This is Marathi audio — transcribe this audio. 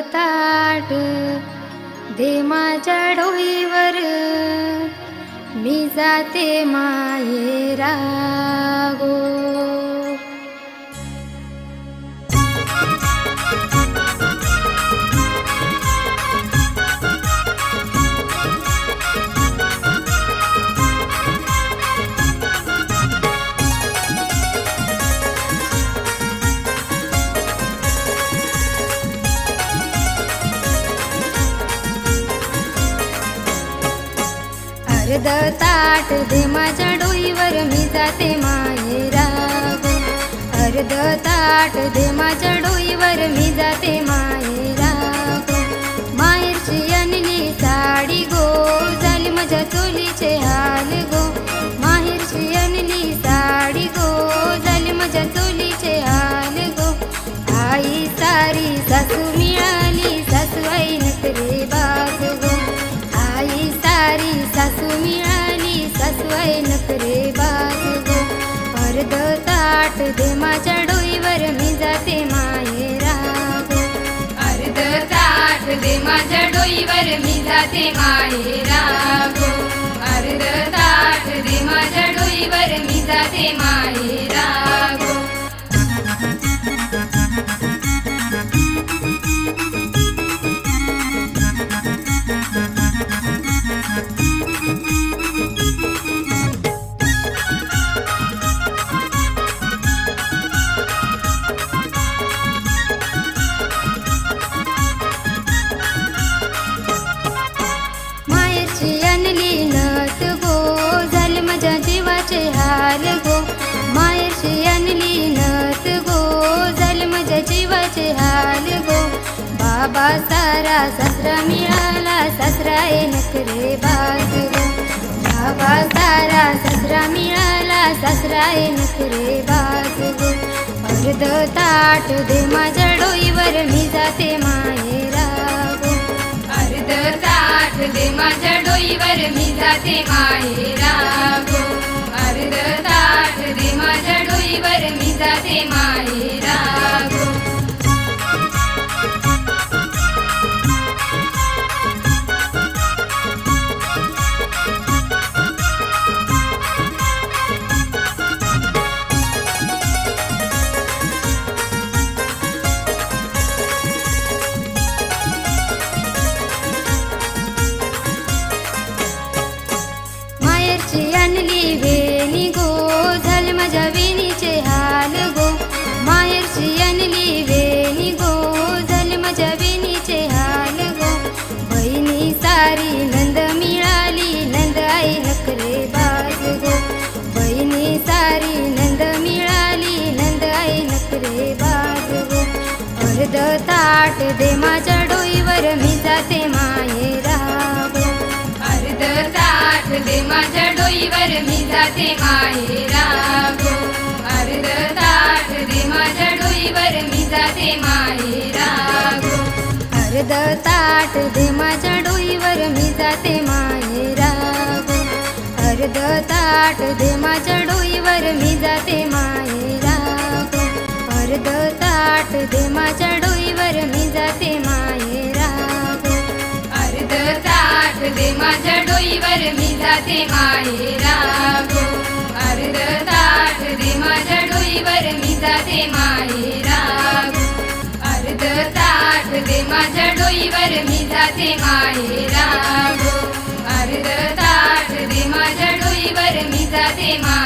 ताट दे माझ्या डोईवर. मी जाते मायेरा गो अर्ध ताट दे माझ्या डोईवर मी जाते मायेरा गो अर्ध ताट दे माझ्या डोईवर मी जाते मायेरा माहेरची आणली साडी गो झाली माझ्या चोलीचे हाल गो. माहेरची आणली साडी गो झाली माझ्या चोलीचे हाल गो. आई सारी सासू मिळाली ताट दे माझ्या डोईवर मी जाते मायेरा. गो अर्ध ताट दे माझ्या डोईवर मी जाते माहेरा गो अर्ध ताट दे माझ्या डोईवर मी जाते माहेरा बाबा सारा सासरा मिळाला सासरा ये नकरे बाग बाबा सारा सासरा मिळाला सासरा ये नकरे बाग अर्ध ताट दे माझ्या डोईवर मी जाते मायेरा गो अर्ध ताट दे माझ्या डोईवर मी जाते माहेरा गो अर्ध ताट दे माझ्या डोईवर मी जाते माहेरा अर्ध ताट दे माझ्या डोईवर मी जाते मायेरा गो अर्ध ताट दे माझ्या डोईवर मी जाते माहेरा गो अर्ध ताट दे माझ्या डोईवर मी जाते माहेरा गो अर्ध ताट दे माझ्या डोईवर मी जाते मायेरा गो अर्ध ताट दे माझ्या डोईवर मी जाते मायेरा गो अर्ध ताट दे माझ्या डोईवर मी जाते माहेरा गो. अर्ध ताट दे माझ्या डोईवर मी जाते माहेरा गो. अर्ध ताट दे माझ्या डोईवर मी जाते माहेरा गो. अर्ध ताट दे माझ्या डोईवर मी जाते मा